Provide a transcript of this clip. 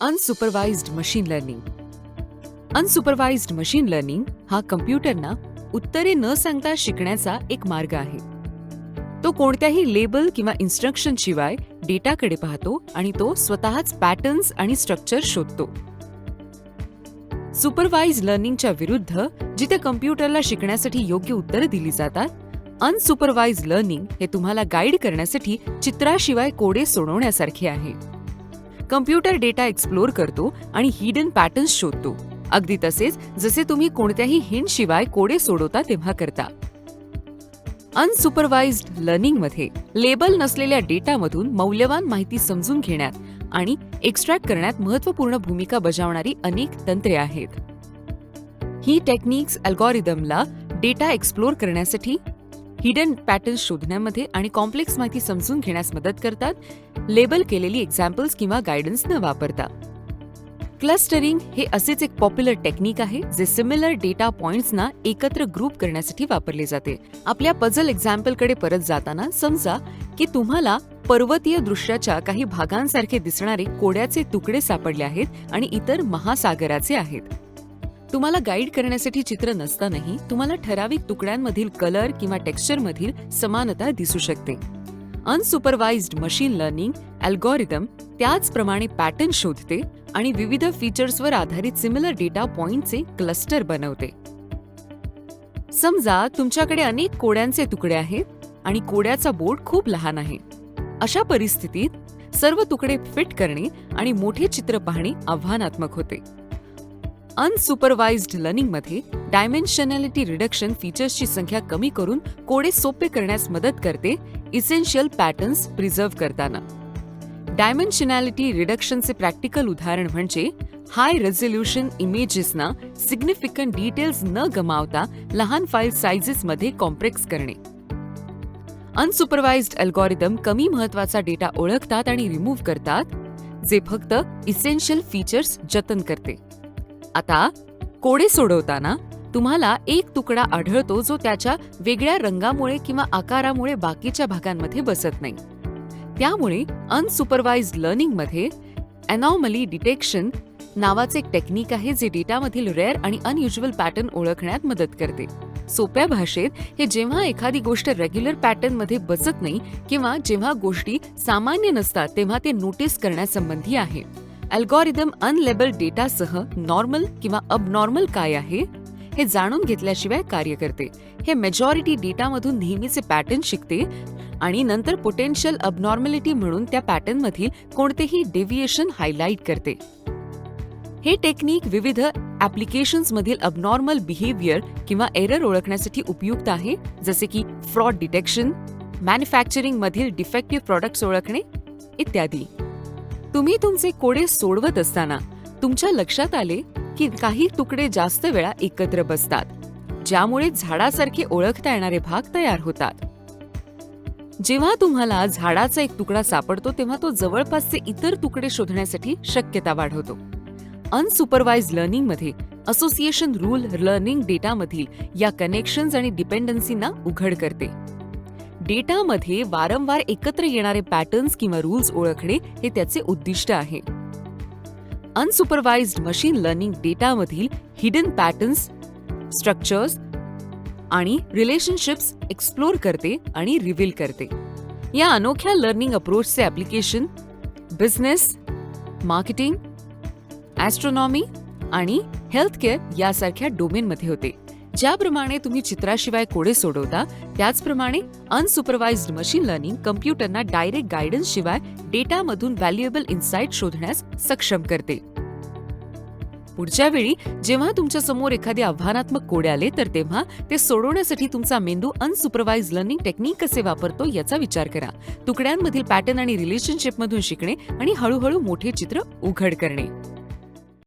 Unsupervised machine learning unsupervised machine learning हा कम्प्युटरना उत्तरे न सांगता शिकण्याचा एक मार्ग आहे. तो कोणत्याही लेबल किंवा इन्स्ट्रक्शन शिवाय डेटाकडे पाहतो आणि तो स्वतःच पॅटर्न्स आणि स्ट्रक्चर शोधतो. सुपरवाइज लर्निंगच्या विरुद्ध जिथे कम्प्युटरला शिकण्यासाठी योग्य उत्तरं दिली जातात अनसुपरवाइज लर्निंग हे तुम्हाला गाईड करण्यासाठी चित्राशिवाय कोडे सोडवण्यासारखे आहे. कम्प्युटर डेटा एक्सप्लोर करतो आणि हिडन पॅटर्न्स शोधतो. अगदी तसेच जसे तुम्ही कोणत्याही हिंड शिवाय कोडे सोडवता तेव्हा करता. अनसुपरवाइज्ड लर्निंगमध्ये लेबल नसलेल्या डेटामधून मौल्यवान माहिती समजून घेण्यात आणि एक्स्ट्रॅक्ट करण्यात महत्त्वपूर्ण भूमिका बजावणारी अनेक तंत्रे आहेत. ही टेक्निक्स अल्गोरिदमला डेटा एक्सप्लोर करण्यासाठी हिडन पॅटर्न शोधण्यामध्ये आणि कॉम्प्लेक्स माहिती समजून घेण्यास मदत करतात लेबल केलेली एक्झाम्पल्स किंवा गायडन्स न वापरता. क्लस्टरिंग हे असेच एक पॉप्युलर टेक्निक आहे जे सिमिलर डेटा पॉइंट्सना एकत्र ग्रुप करण्यासाठी वापरले जाते. आपल्या पझल एक्झाम्पलकडे परत जाताना समजा की तुम्हाला पर्वतीय दृश्याच्या काही भागांसारखे दिसणारे कोड्याचे तुकडे सापडले आहेत आणि इतर महासागराचे आहेत. तुम्हाला गाईड करण्यासाठी चित्र नसतानाही तुम्हाला ठराविक तुकड्यांमधील कलर किंवा टेक्स्चरमधील समानता दिसू शकते. अनसुपरवाइज्ड मशीन लर्निंग अल्गोरिदम त्याचप्रमाणे पॅटर्न शोधते आणि विविध फीचर्सवर आधारित सिमिलर डेटा पॉइंटचे क्लस्टर बनवते. समजा तुमच्याकडे अनेक कोड्यांचे तुकडे आहेत आणि कोड्याचा बोर्ड खूप लहान आहे. अशा परिस्थितीत सर्व तुकडे फिट करणे आणि मोठे चित्र पाहणे आव्हानात्मक होते. अनसुपरवाइज्ड लर्निंगमध्ये डायमेन्शनॅलिटी रिडक्शन फीचर्सची संख्या कमी करून कोडे सोपे करण्यास मदत करते इसेन्शियल पॅटर्न्स प्रिझर्व्ह करताना. डायमेन्शनॅलिटी रिडक्शनचे प्रॅक्टिकल उदाहरण म्हणजे हाय रेझोल्युशन इमेजेसना सिग्निफिकंट डिटेल्स न गमावता लहान फाईल सायझेसमध्ये कॉम्प्रेक्स करणे. अनसुपरवाइज्ड अल्गोरिदम कमी महत्त्वाचा डेटा ओळखतात आणि रिमूव्ह करतात जे फक्त इसेन्शियल फीचर्स जतन करते. आता कोडे सोडवताना तुम्हाला एक तुकडा आढळतो जो त्याच्या वेगळ्या रंगामुळे किंवा आकारामुळे बाकीच्या भागांमध्ये बसत नाही. त्यामुळे अनसुपरवाइज लर्निंगमध्ये अनॉमली डिटेक्शन नावाचे एक टेक्निक आहे जे डेटामधील रेअर आणि अनयुज्युअल पॅटर्न ओळखण्यात मदत करते. सोप्या भाषेत हे जेव्हा एखादी गोष्ट रेग्युलर पॅटर्नमध्ये बसत नाही किंवा जेव्हा गोष्टी सामान्य नसतात तेव्हा ते नोटीस करण्यासंबंधी आहे. अल्गोरिदम अनलेबल डेटासह नॉर्मल किंवा अबनॉर्मल काय आहे हे जाणून घेतल्याशिवाय कार्य करते. हे मेजॉरिटी डेटामधून नेहमीचे पॅटर्न शिकते आणि नंतर पोटेन्शियल अबनॉर्मॅलिटी म्हणून त्या पॅटर्नमधील कोणतेही डेव्हिएशन हायलाइट करते. हे टेक्निक विविध ॲप्लिकेशन्समधील अबनॉर्मल बिहेवियर किंवा एरर ओळखण्यासाठी उपयुक्त आहे जसे की फ्रॉड डिटेक्शन मॅन्युफॅक्चरिंगमधील डिफेक्टिव्ह प्रॉडक्ट्स ओळखणे इत्यादी. तुम्ही तुमचे कोडे सोडवत असताना तुमच्या लक्षात आले की काही तुकडे जास्त वेळा एकत्र बसतात ज्यामुळे झाडासारखे ओळखता येणारे भाग तयार होतात. जेव्हा तुम्हाला झाडाचा एक तुकडा सापडतो तेव्हा तो जवळपासचे इतर तुकडे शोधण्यासाठी शक्यता वाढवतो. अनसुपरवाइज लर्निंगमध्ये असोसिएशन रूल लर्निंग डेटामधील या कनेक्शन्स आणि डिपेंडन्सींना उघड करते. डेटामध्ये वारंवार एकत्र येणारे पॅटर्न्स किंवा रूल्स ओळखणे हे त्याचे उद्दिष्ट आहे. अनसुपरवाइज्ड मशीन लर्निंग डेटामधील हिडन पॅटर्न्स स्ट्रक्चर्स आणि रिलेशनशिप्स एक्सप्लोर करते आणि रिव्हील करते. या अनोख्या लर्निंग अप्रोचचे ॲप्लिकेशन बिझनेस मार्केटिंग ॲस्ट्रॉनॉमी आणि हेल्थकेअर यासारख्या डोमेनमध्ये होते. ज्याप्रमाणे तुम्ही चित्राशिवाय कोडे सोडवता त्याचप्रमाणे अनसुपरवाइज्ड मशीन लर्निंग कम्प्युटरना डायरेक्ट गायडन्स शिवाय डेटामधून व्हॅल्युएबल इन्साईट शोधण्यास सक्षम करते. पुढच्या वेळी जेव्हा तुमच्यासमोर एखादे आव्हानात्मक कोडे आले तर तेव्हा ते सोडवण्यासाठी तुमचा मेंदू अनसुपरवाइज लर्निंग टेक्निक कसे वापरतो याचा विचार करा. तुकड्यांमधील पॅटर्न आणि रिलेशनशिपमधून शिकणे आणि हळूहळू मोठे चित्र उघड करणे.